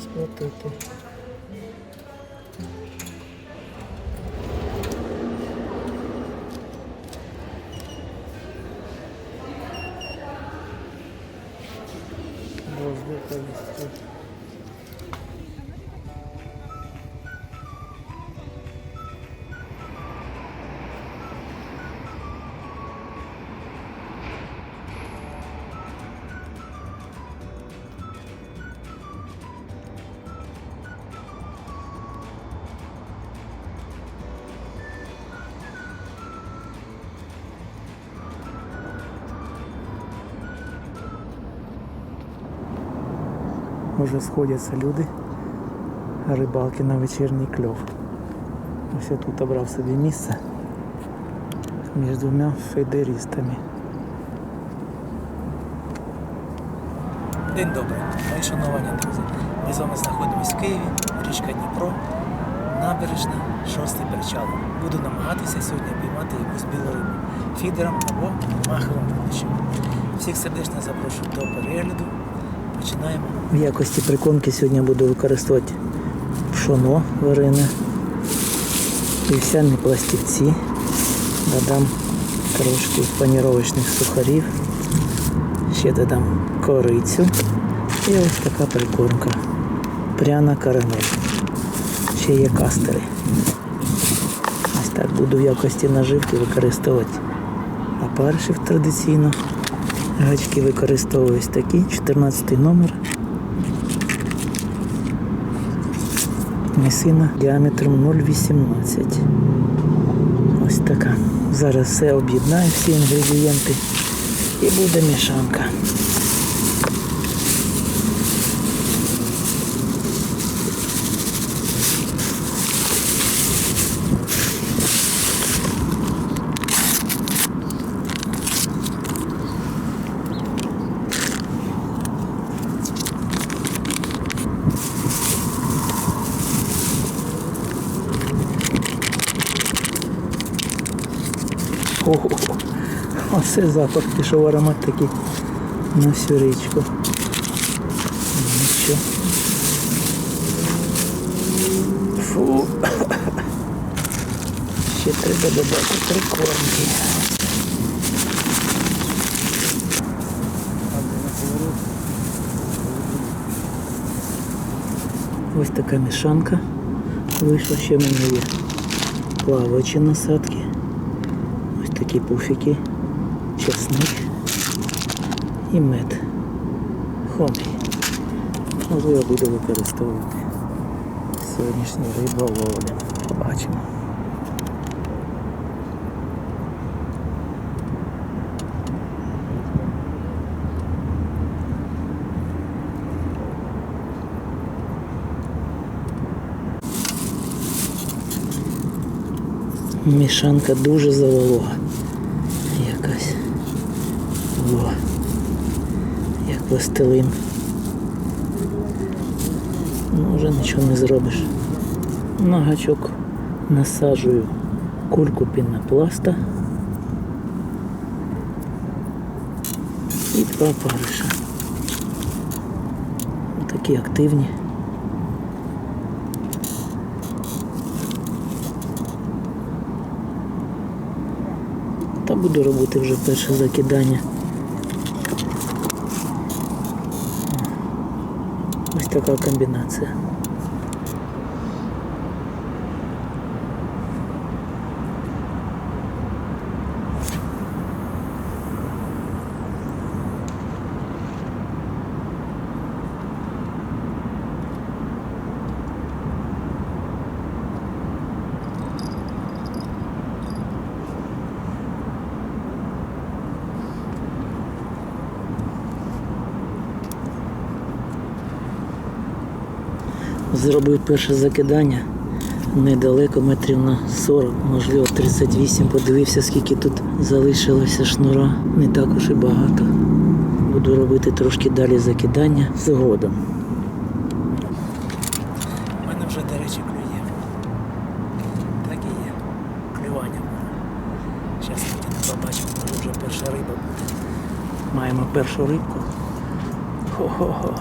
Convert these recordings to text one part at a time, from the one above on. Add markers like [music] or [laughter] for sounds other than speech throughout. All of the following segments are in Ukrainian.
сплатити. Уже сходяться люди, рибалки на вечірній кльов. Ось я тут обрав собі місце між двома федерістами. День добрий, мої шановані друзі. Ми з вами знаходимося в Києві, річка Дніпро, набережна, шостий причал. Буду намагатися сьогодні піймати якусь білу рибу фідером або маховим вудичем. Всіх сердечно запрошую до перегляду. Починаємо. В якості прикормки сьогодні буду використовувати пшоно варене, вівсяні пластівці, додам трошки паніровочних сухарів, ще додам корицю і ось така прикормка. Пряна карамель. Ще є кастери. Ось так буду в якості наживки використовувати опаришів традиційно. Гачки використовую ось такі, 14 номер. Місина діаметром 0,18. Ось така. Зараз все об'єднаю, всі інгредієнти і буде мішанка. Ого, оце запах пішов аромат такий на всю річку. Нічого. Фу. Ще треба додати прикормки. Ось така мішанка. Вийшла ще в мене є плаваючі насадки. Такі пуфіки, чесник і мед. Хомі. Можливо, я буду використовувати сьогоднішню риболовлю. Побачимо. Мішанка дуже заволога. Якась. О, як пластилин. Ну, вже нічого не зробиш. На гачок насаджую кульку пінопласта і два париша. Такі активні. Буду робити вже перше закидання. Ось така комбінація. Зробив перше закидання недалеко, метрів на 40, можливо 38. Подивився, скільки тут залишилося шнура. Не також і багато. Буду робити трошки далі закидання згодом. У мене вже, до речі, клює. Так і є. Клювання. Зараз побачимо, вже перша риба. Маємо першу рибку. Хо-хо-хо.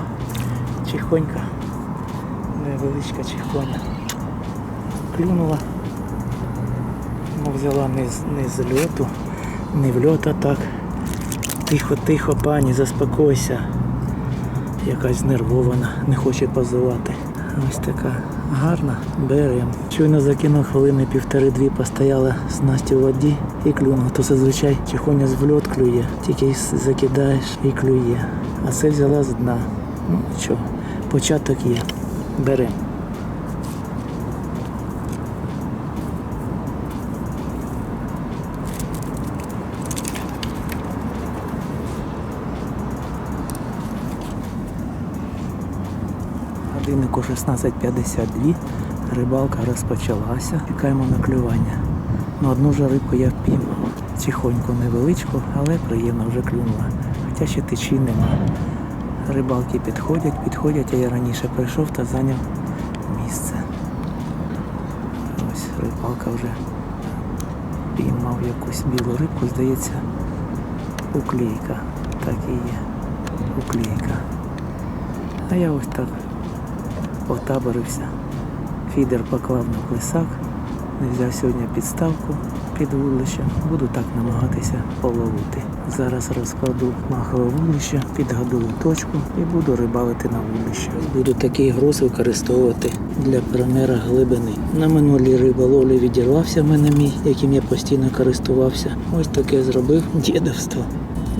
Чихонька. Невеличка чихоня. Клюнула. Ну, взяла не з, не з льоту, не в льот, а так. Тихо, тихо, пані, заспокойся. Якась знервована, не хоче позувати. Ось така гарна, берем. Щойно закинув хвилини півтори-дві, постояла снасті в воді і клюнула. То зазвичай чихоня з в льот клює, тільки закидаєш і клює. А це взяла з дна. Ну нічого, початок є. Берем. Годиннику 16.52 рибалка розпочалася. Чекаємо на клювання. Ну, одну ж рибку я впіймав. Тихоньку невеличку, але приємно вже клюнула. Хоча ще течії нема. Рибалки підходять, підходять, а я раніше прийшов та зайняв місце. Ось рибалка вже піймав якусь білу рибку, здається, уклейка. Так і є. Уклейка. А я ось так отаборився. Фідер поклав на плесак, не взяв сьогодні підставку під вудлище. Буду так намагатися половити. Зараз розкладу махове вудлище, підгадую точку і буду рибалити на вудлище. Буду такий груз використовувати для промера глибини. На минулій риболовлі відірвався мене мій, яким я постійно користувався. Ось таке зробив дідовство.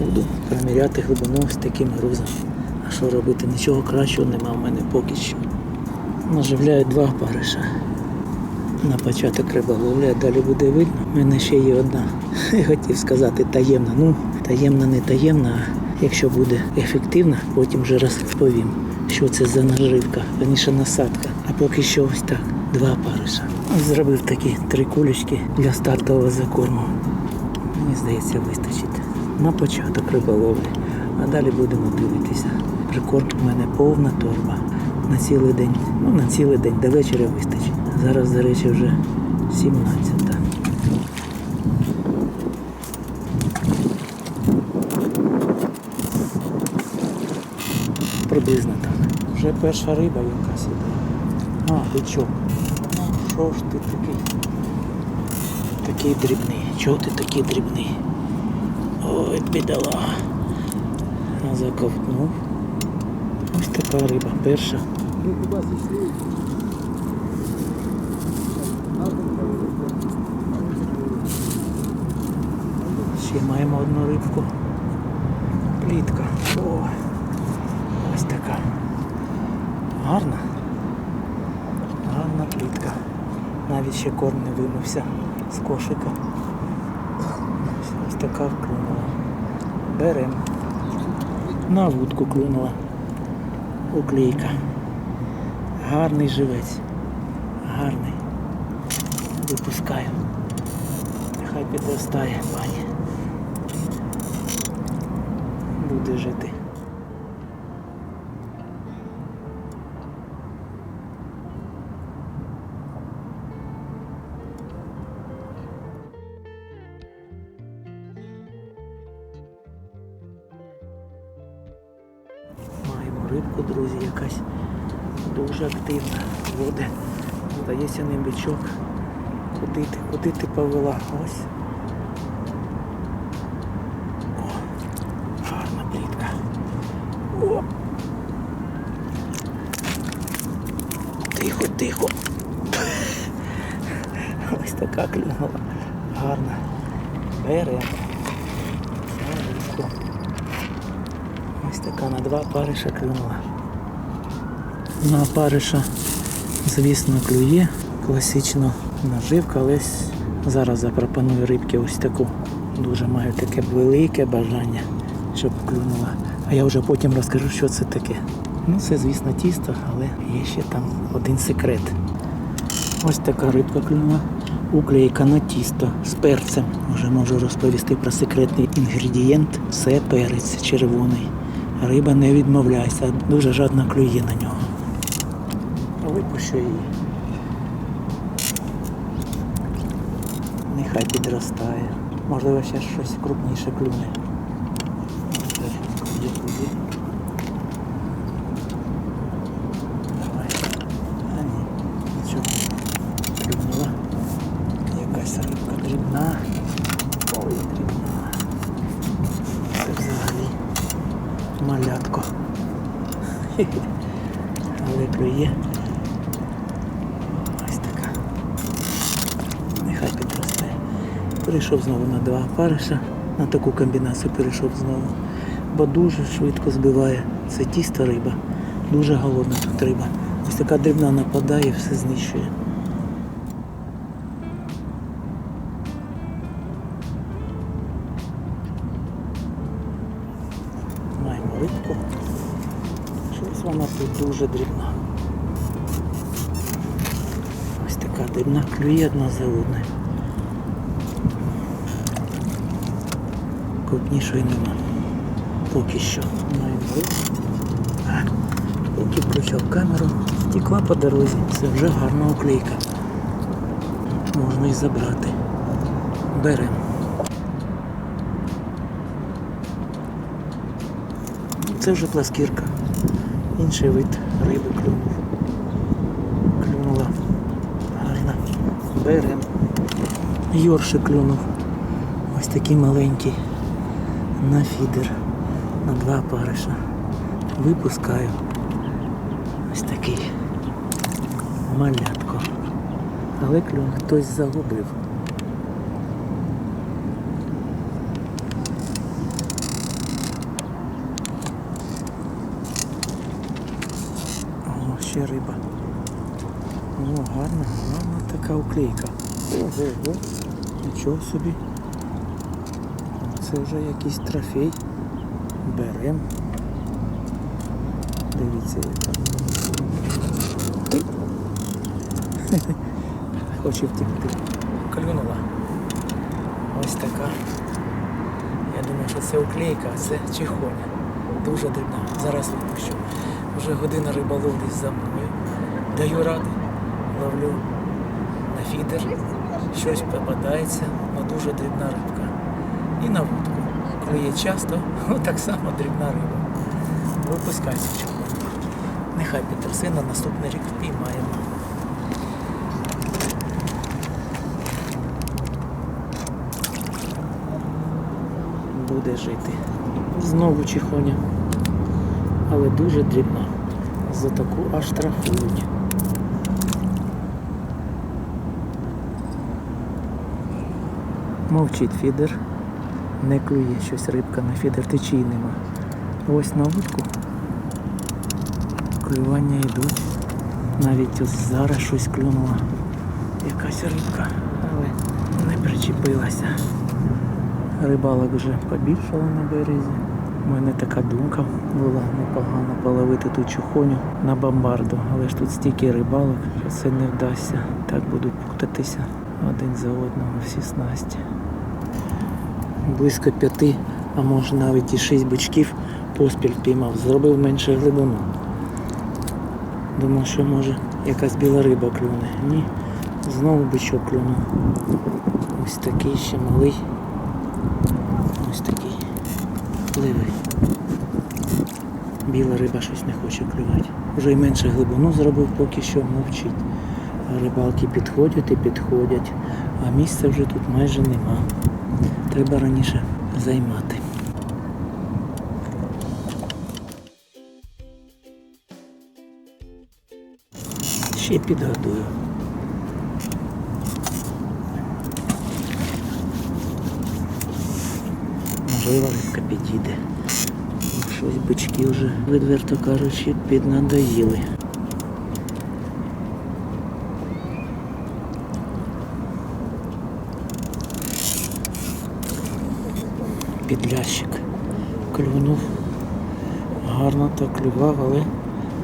Буду проміряти глибину ось таким грузом. А що робити? Нічого кращого нема в мене поки що. Наживляю два париша. На початок риболовлі, а далі буде видно. У мене ще є одна. [laughs] Я хотів сказати таємна. Ну, таємна, не таємна, а якщо буде ефективна, потім вже розповім, що це за наживка, раніше насадка. А поки що ось так, два париша. Зробив такі три кулечки для стартового закорму. Мені здається, вистачить. На початок риболовлі. А далі будемо дивитися. Прикорм у мене повна торба. На цілий день. Ну, на цілий день, до вечора вистачить. Зараз, до речі, вже 17. Приблизно так. Вже перша риба якась іде. А, бичок. Що ж ти такий? Такий дрібний. Чого ти такий дрібний? Ой, бідолага. Заковтнув. Ось така риба, перша. Ще маємо одну рибку. Плітка. О, ось така. Гарна. Гарна плітка. Навіть ще корм не вимився з кошика. Ось, така вклюнула. Берем. На вудку клюнула. Уклейка. Гарний живець. Гарний. Випускаю. Нехай підростає, пані. Буде жити. Маємо рибку, друзі, якась дуже активна. Води. Здається, не бичок. Куди ти, куди ти повела? Ось. О, гарна плітка. О. Тихо, тихо. Ось така клюнула. Гарна. Беремо. Ось така на два париша клюнула. На париша, звісно, клює. Класична наживка, але зараз запропоную рибки ось таку. Дуже маю таке велике бажання, щоб клюнула. А я вже потім розкажу, що це таке. Ну, це, звісно, тісто, але є ще там один секрет. Ось така рибка клюнула. Уклейка на тісто з перцем. Вже можу розповісти про секретний інгредієнт. Це перець червоний. Риба не відмовляється, дуже жадно клює на нього. Випущу її. Нехай підростає. Можливо, ще щось крупніше клюне. Куди, куди, куди? Давай. Перейшов знову на два опариша. На таку комбінацію перейшов знову. Бо дуже швидко збиває. Це тісто риба. Дуже голодна тут риба. Ось така дрібна нападає, все знищує. Маємо рибку. Щось вона тут дуже дрібна. Ось така дрібна клює одна за одною. Крупнішої нема. Поки що. Маємо. Поки включав камеру, тікла по дорозі. Це вже гарна оклейка. Можна і забрати. Беремо. Це вже пласкірка. Інший вид риби клюнув. Клюнула. Гарна. Берем. Йоршик клюнув. Ось такий маленький. На фідер. На два париша. Випускаю. Ось такий. Малятко. Але клюн хтось загубив. О, ще риба. О, гарна, гарна така уклейка. Ого, нічого собі. Це вже якийсь трофей. Берем. Дивіться, яка. [laughs] Хоче втекти. Клюнула. Ось така. Я думаю, що це уклейка, це чихоня. Дуже дрібна. Зараз випущу. Вже година риболовлі за мною. Даю ради. Ловлю на фідер. Щось попадається, але дуже дрібна рибка. І на вудку. Клює часто, ну [laughs] так само дрібна риба. Випускайся чого. Нехай підросе на наступний рік піймаємо. Буде жити. Знову чихоня. Але дуже дрібна. За таку аж штрафують. Мовчить фідер. Не клює щось рибка на фідер, течії нема. Ось на вудку. Клювання йдуть. Навіть ось зараз щось клюнула. Якась рибка, але не причепилася. Рибалок вже побільшало на березі. У мене така думка була непогано половити ту чухоню на бомбарду, але ж тут стільки рибалок, що це не вдасться. Так будуть путатися один за одного всі снасті. Близько п'яти, а може навіть і шість бичків поспіль піймав, зробив менше глибину. Думав, що може якась біла риба клюне. Ні, знову бичок клюнув. Ось такий ще малий. Ось такий. Пливий. Біла риба щось не хоче клювати. Вже й менше глибину зробив, поки що мовчить. Рибалки підходять і підходять, а місця вже тут майже нема. Треба раніше займати. Ще підгодую. Можливо, рибка підійде. Щось бички вже, відверто кажучи, піднадоїли. Підлящик клюнув. Гарно так клював, але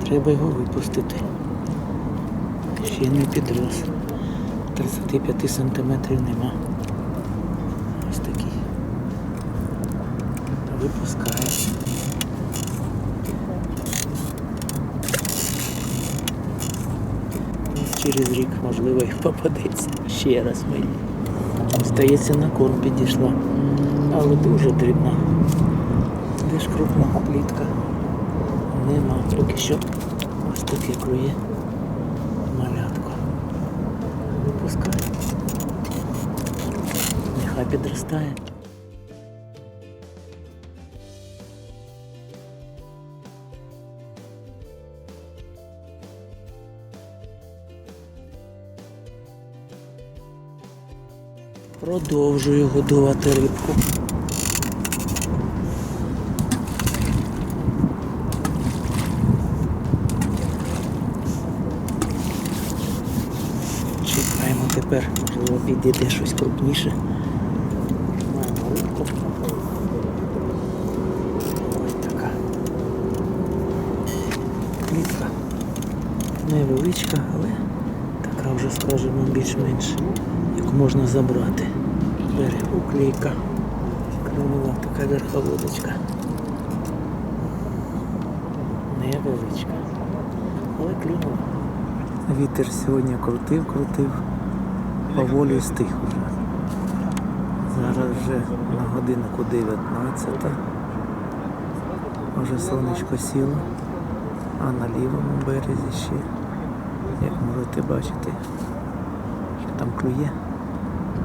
треба його випустити. Ще не підрос. 35 сантиметрів нема. Ось такий. Випускає. Через рік, можливо, і попадеться. Ще раз мені. Здається, на корм підійшла. Але дуже дрібна. Де ж крупна плітка? Нема. Поки що ось таке клює. Малятко. Випускає. Нехай підростає. Продовжую годувати рибку. Чекаємо тепер, підійде щось крупніше. Ось така. Клітка. Невеличка, але така вже, скажімо, більш-менш, яку можна забрати. Берег уклейка. Клюнула така верховодочка. Невеличка. Але клюнула. Вітер сьогодні крутив, крутив, поволі стих уже. Зараз вже на годинку 19. Вже сонечко сіло, а на лівому березі ще, як можете бачити, що там клює,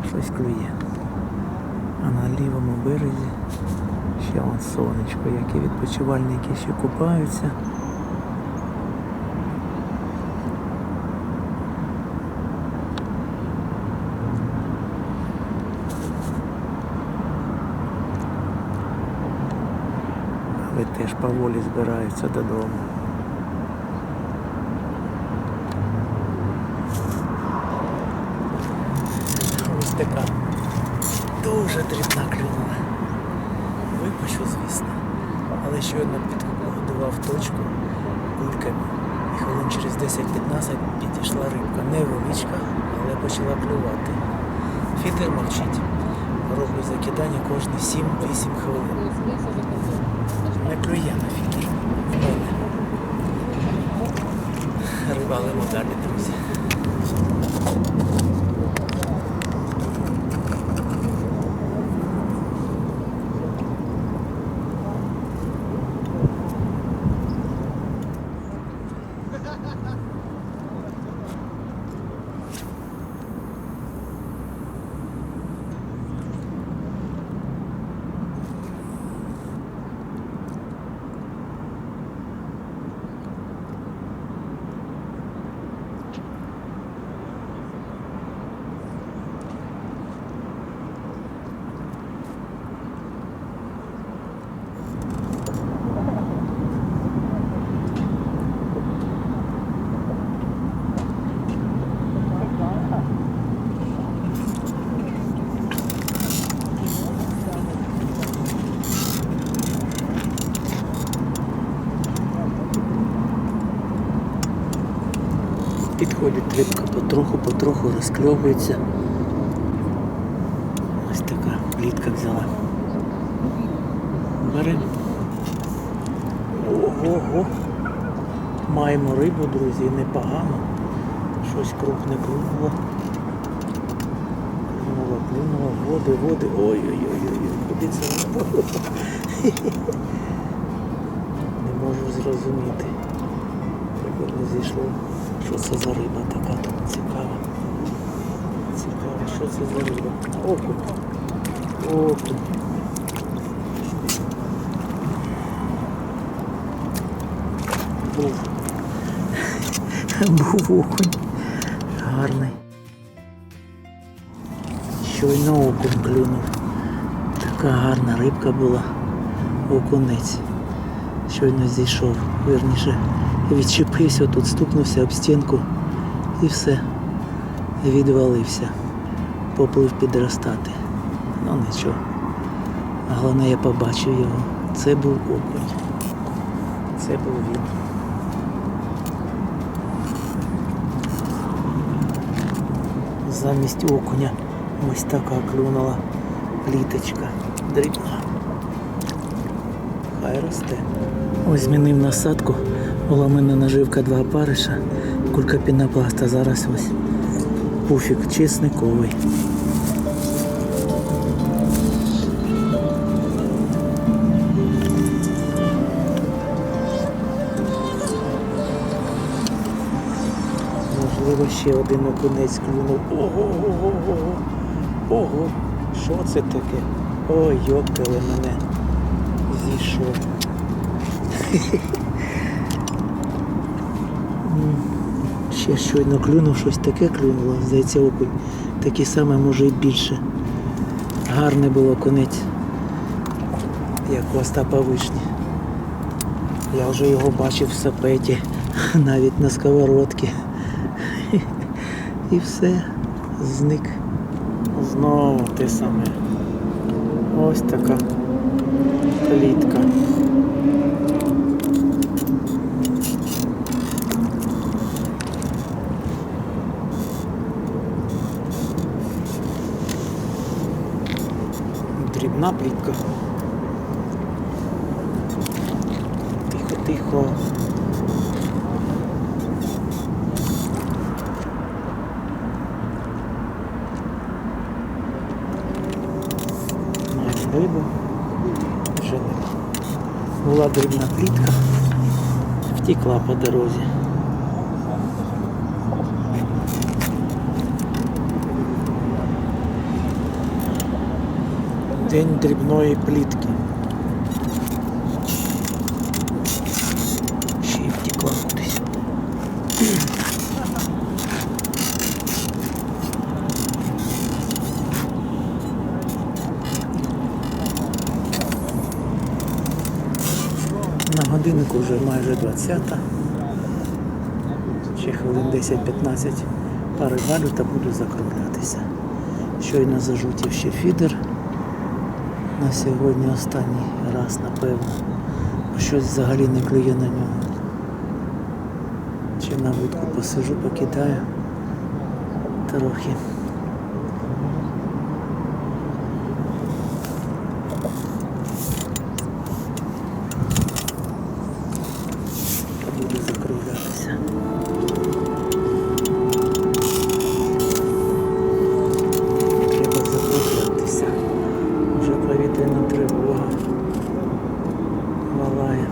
щось клює. А на лівому березі ще вон сонечко, і відпочивальники ще купаються. Але теж поволі збираються додому. Ось така дуже дрібна клюнула. Випущу, звісно. Але щойно підгодував точку кульками. І хвилин через 10-15 підійшла рибка. Невеличка, але почала клювати. Фідер мовчить. Роблю закидання кожні 7-8 хвилин. Не клює на фідер. В мене. Рибалимо далі, друзі. Підходить рибка потроху, потроху розкльовується. Ось така плітка взяла. Беремо. Ого-го. Маємо рибу, друзі, непогано. Щось крупне клюнуло. Клюнуло, клюнуло, води, води. Ой-ой-ой-ой, куди це впало? [laughs] Не можу зрозуміти. Так не зійшло. Що це за риба така цікава. Цікаво, що це за риба? Окунь. Окунь. Був. Був окунь. Гарний. Щойно окунь клюнув. Така гарна рибка була. Окунець. Щойно зійшов. Вірніше, відчепився, тут стукнувся об стінку і все. Відвалився. Поплив підростати. Ну нічого. Головне, я побачив його. Це був окунь. Це був він. Замість окуня ось така клюнула пліточка. Дрібна. Хай росте. Ось змінив насадку. Була в мене наживка два опариша. Кулька пінопласта. Зараз ось пуфік чесниковий. Можливо, ще один окунець клюнув. Ого, ого, ого, ого. Що це таке? Ой, йоптали мене. Зійшов. Ще щойно клюнув, щось таке клюнуло, здається, окунь. Такі саме, може і більше. Гарний було конець, як у Остапа Вишні. Я вже його бачив в сапеті, [laughs] навіть на сковородці. [laughs] І все, зник. Знову те саме. Ось така клітка. Була дрібна плітка. Втекла по дорозі. День дрібної плітки. Вже майже 20. Ще хвилин 10-15 пари валю та буду закруглятися. Щойно зажутів ще фідер. На сьогодні останній раз, напевно. Щось взагалі не клює на нього. Чи на вудку посижу, покидаю трохи. Та буду закруглятися. Треба закруглятися. Вже повітряна тривога. Валає.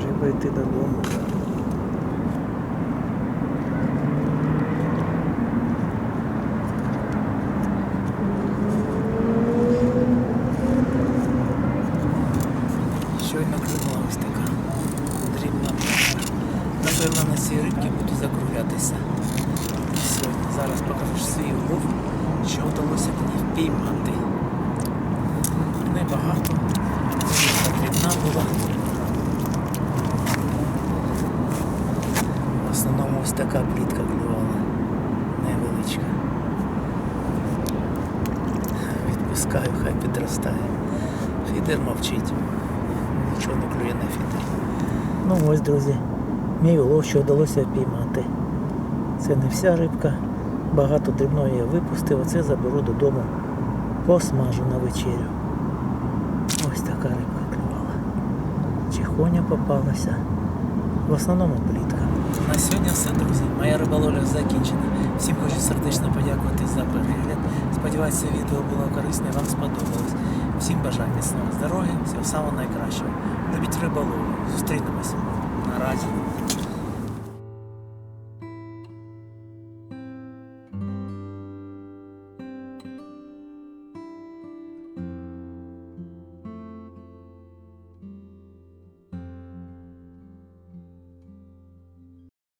Треба йти додому. Щойно клюнула ось така дрібна пташка. Напевно, на цій рибці буду закруглятися. Сьогодні зараз покажу свій улов, що вдалося мені впіймати. Небагато. Така дрібна була. В основному ось така плітка клювала. Невеличка. Відпускаю, хай підростає. Фідер мовчить. Нічого не клює на фідер. Ну ось, друзі, мій улов, що вдалося впіймати. Це не вся рибка. Багато дрібної я випустив, оце заберу додому, посмажу на вечерю. Ось така рибка клювала. Чихоня попалася. В основному плітка. На сьогодні все, друзі. Моя риболовля закінчена. Всім хочу сердечно подякувати за перегляд. Сподіваюся, відео було корисне, вам сподобалось. Всім бажаю міцного здоров'я, всього самого найкращого. Любіть риболовлю. Зустрінемось. Наразі.